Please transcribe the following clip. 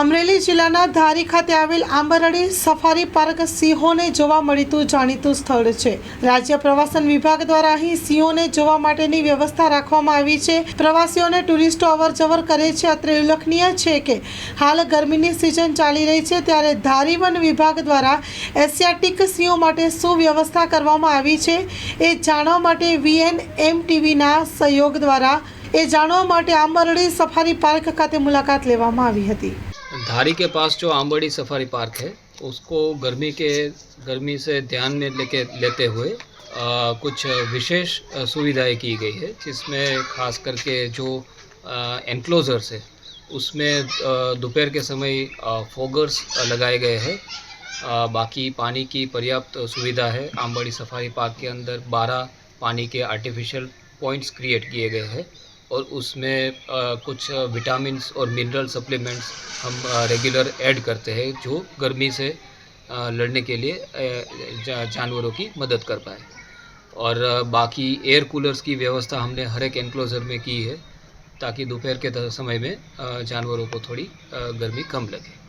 અમરેલી જિલ્લાના ધારી ખાતે આવેલ આંબરડી સફારી પાર્ક સિંહોને જોવા મળતું જાણીતું સ્થળ છે. રાજ્ય પ્રવાસન વિભાગ દ્વારા અહીં સિંહોને જોવા માટેની વ્યવસ્થા રાખવામાં આવી છે. પ્રવાસીઓને ટુરિસ્ટો અવરજવર કરે છે. અત્રે ઉલ્લેખનીય છે કે હાલ ગરમીની સિઝન ચાલી રહી છે ત્યારે ધારી વન વિભાગ દ્વારા એશિયાટિક સિંહો માટે શું વ્યવસ્થા કરવામાં આવી છે. એ જાણવા માટે વીએન એમ ટીવીના સહયોગ દ્વારા એ જાણવા માટે આંબરડી સફારી પાર્ક ખાતે મુલાકાત લેવામાં આવી હતી. धारी के पास जो आम्बड़ी सफारी पार्क है उसको गर्मी के गर्मी से ध्यान में लेके लेते हुए अ, कुछ विशेष सुविधाएँ की गई है जिसमें खास करके जो एनक्लोजर्स है उसमें दोपहर के समय फोगर्स लगाए गए हैं बाकी पानी की पर्याप्त सुविधा है। आम्बड़ी सफारी पार्क के अंदर 12 पानी के आर्टिफिशियल पॉइंट्स क्रिएट किए गए हैं। और उसमें कुछ विटामिन और मिनरल सप्लीमेंट्स हम रेगुलर ऐड करते हैं, जो गर्मी से लड़ने के लिए जानवरों की मदद कर पाए। और बाकी एयर कूलर्स की व्यवस्था हमने हर एक एनक्लोजर में की है, ताकि दोपहर के समय में जानवरों को थोड़ी गर्मी कम लगे।